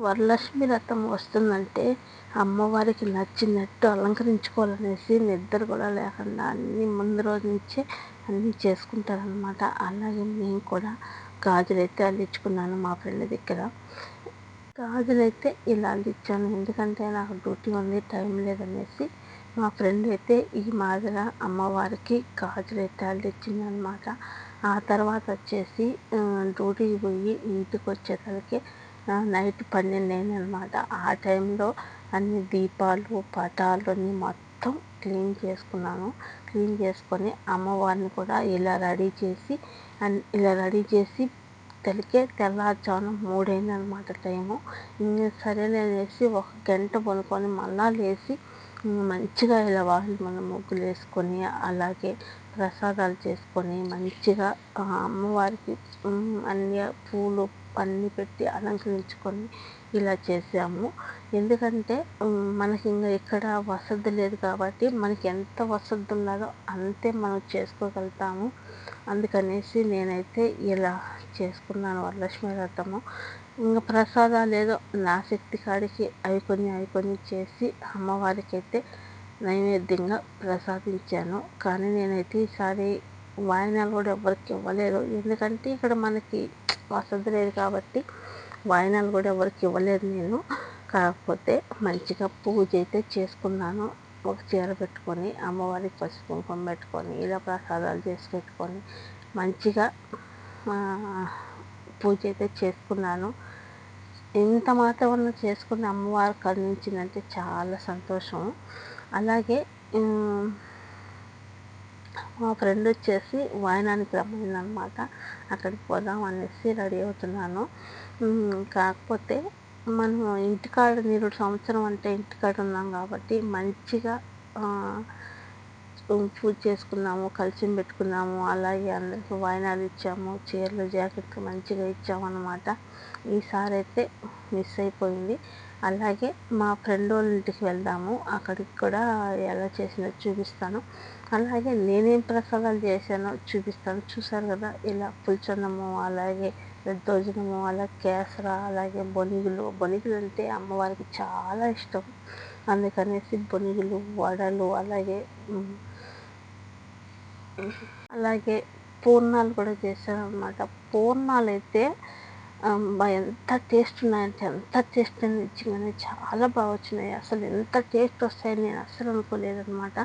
వరలక్ష్మి రథం వస్తుందంటే అమ్మవారికి నచ్చినట్టు అలంకరించుకోవాలనేసి నిద్ర కూడా లేకుండా అన్నీ ముందు రోజు నుంచే అన్నీ చేసుకుంటారనమాట అలాగే నేను కూడా గాజులైతే అల్లించుకున్నాను మా ఫ్రెండ్ దగ్గర. గాజులైతే ఇలా అల్లించాను. ఎందుకంటే నాకు డ్యూటీ ఉంది టైం లేదనేసి మా ఫ్రెండ్ అయితే ఈ మాదిర అమ్మవారికి గాజులైతే అల్లించింది అనమాట ఆ తర్వాత వచ్చేసి డ్యూటీకి పోయి ఇంటికి వచ్చేసరికి నైట్ పన్నెండు అయింది అనమాట ఆ టైంలో అన్ని దీపాలు పటాలు అన్నీ మొత్తం క్లీన్ చేసుకున్నాను. క్లీన్ చేసుకొని అమ్మవారిని కూడా ఇలా రెడీ చేసి ఇలా రెడీ చేసి తెలికే తెల్లారుజామున మూడైంది అనమాట టైము సరేలే అనేసి ఒక గంట పనుకొని మళ్ళా లేచి మంచిగా ఇలా వాళ్ళు మనం ముగ్గులు వేసుకొని అలాగే ప్రసాదాలు చేసుకొని మంచిగా అమ్మవారికి అన్ని పూలు అన్నీ పెట్టి అలంకరించుకొని ఇలా చేసాము. ఎందుకంటే మనకి ఇంకా ఇక్కడ వసతి లేదు కాబట్టి మనకి ఎంత వసతి ఉన్నదో అంతే మనం చేసుకోగలుగుతాము. అందుకనేసి నేనైతే ఇలా చేసుకున్నాను వరలక్ష్మి వ్రతము. ఇంకా ప్రసాదాలు ఏదో నా శక్తి కాడికి అవి కొన్ని అవి కొన్ని చేసి అమ్మవారికి అయితే నైవేద్యంగా ప్రసాదించాను. కానీ నేనైతే ఈసారి వాయినాలు కూడా ఎవరికి ఇవ్వలేదు. ఎందుకంటే ఇక్కడ మనకి వసతి లేదు కాబట్టి వాయినాలు కూడా ఎవరికి ఇవ్వలేదు నేను. కాకపోతే మంచిగా పూజ అయితే చేసుకున్నాను. ఒక చీర పెట్టుకొని అమ్మవారికి పసుపు కుంకుమ పెట్టుకొని ఇలా ప్రసాదాలు చేసి పెట్టుకొని మంచిగా పూజ అయితే చేసుకున్నాను. ఎంత మాత్రం చేసుకుని అమ్మవారు కరుణించిందంటే చాలా సంతోషం. అలాగే మా ఫ్రెండ్ వచ్చేసి వాయనానికి రమ్మంది అనమాట అక్కడికి పోదాం అనేసి రెడీ అవుతున్నాను. కాకపోతే మనం ఇంటికాడ మీరు సంవత్సరం అంటే ఇంటికాడ ఉన్నాం కాబట్టి మంచిగా పూజ చేసుకున్నాము కలిసి పెట్టుకున్నాము అలాగే అందరికి వాయినాలు ఇచ్చాము చీరలు జాకెట్లు మంచిగా ఇచ్చాము అన్నమాట ఈసారి అయితే మిస్ అయిపోయింది. అలాగే మా ఫ్రెండ్ వాళ్ళ ఇంటికి వెళ్దాము. అక్కడికి కూడా ఎలా చేసినా చూపిస్తాను. అలాగే నేనేం ప్రసాదాలు చేశానో చూపిస్తాను. చూసారు కదా ఇలా పులిచన్నము అలాగే దద్దోజనము అలాగే కేసర అలాగే బొనిగులు. బొనిగులు అంటే అమ్మవారికి చాలా ఇష్టం. అందుకనేసి బొనిగులు వడలు అలాగే అలాగే పూర్ణాలు కూడా చేశాను పూర్ణాలు అయితే ఎంత టేస్ట్ ఉన్నాయంటే ఎంత టేస్ట్ నిజంగానే చాలా బాగా వచ్చినాయి. అసలు ఎంత టేస్ట్ వస్తాయని నేను అస్సలు అనుకోలేదనమాట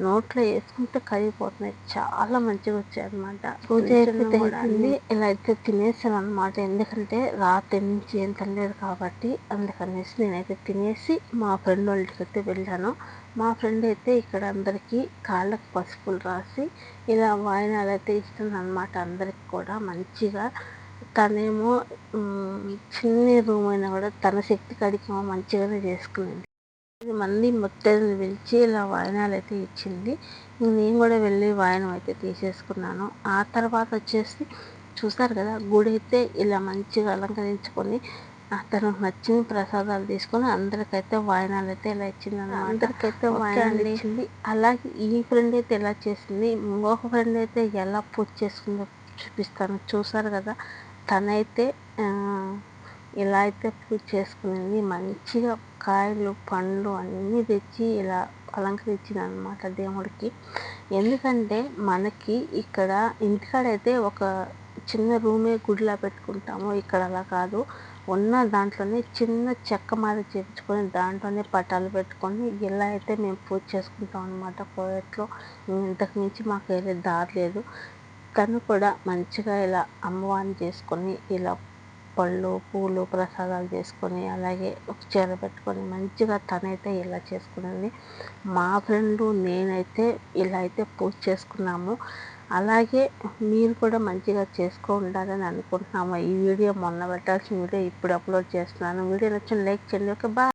నోట్లో వేసుకుంటే కరిగిపోతున్నాయి. చాలా మంచిగా వచ్చాయి అనమాట పూజ అయిపోయింది. ఇలా అయితే తినేసాను అనమాట ఎందుకంటే రాత్రి నుంచి ఏం తినలేదు కాబట్టి అందుకనేసి నేనైతే తినేసి మా ఫ్రెండ్ వాళ్ళ ఇంటికి అయితే వెళ్ళాను. మా ఫ్రెండ్ అయితే ఇక్కడ అందరికీ కాళ్ళకు పసుపులు రాసి ఇలా వాయినాలు అయితే ఇస్తుంది అనమాట అందరికి కూడా మంచిగా. తనేమో చిన్న రూమ్ అయినా కూడా తన శక్తి కాడికి మంచిగానే చేసుకునేది. ఇది మంది ముత్తైదుని పిలిచి ఇలా వాయనాలు అయితే ఇచ్చింది. నేను కూడా వెళ్ళి వాయనం అయితే తీసేసుకున్నాను. ఆ తర్వాత వచ్చేసి చూసారు కదా గుడి అయితే ఇలా మంచిగా అలంకరించుకొని తనకు నచ్చిన ప్రసాదాలు తీసుకొని అందరికైతే వాయనాలు అయితే ఇలా ఇచ్చింది అందరికైతే వాయనాలు ఇచ్చింది. అలాగే ఈ ఫ్రెండ్ అయితే ఎలా చేసింది. ఇంకొక ఫ్రెండ్ అయితే ఎలా పూజ చేసుకుందో చూపిస్తాను. చూసారు కదా తనైతే ఇలా అయితే పూజ చేసుకునేది మంచిగా కాయలు పండ్లు అన్నీ తెచ్చి ఇలా అలంకరించింది అనమాట దేవుడికి. ఎందుకంటే మనకి ఇక్కడ ఇంటికాడైతే ఒక చిన్న రూమే గుడిలా పెట్టుకుంటాము. ఇక్కడ అలా కాదు. ఉన్న దాంట్లోనే చిన్న చెక్క మాద చేపించుకొని దాంట్లోనే పటాలు పెట్టుకొని ఇలా అయితే మేము పూజ చేసుకుంటాం అనమాట కోయట్లో ఇంతకు మించి మాకు వేరే దారి లేదు. తను కూడా మంచిగా ఇలా అమ్మవారిని చేసుకొని ఇలా పళ్ళు పూలు ప్రసాదాలు చేసుకొని అలాగే ఒక చీర పెట్టుకొని మంచిగా తనైతే ఇలా చేసుకునేది. మా ఫ్రెండు నేనైతే ఇలా అయితే పూజ చేసుకున్నాము. అలాగే మీరు కూడా మంచిగా చేసుకో ఉండాలని అనుకుంటున్నాము. ఈ వీడియో మొన్న పెట్టాల్సిన వీడియో ఇప్పుడు అప్లోడ్ చేస్తున్నాను. వీడియో నచ్చిన లైక్ చేయండి. Okay bye.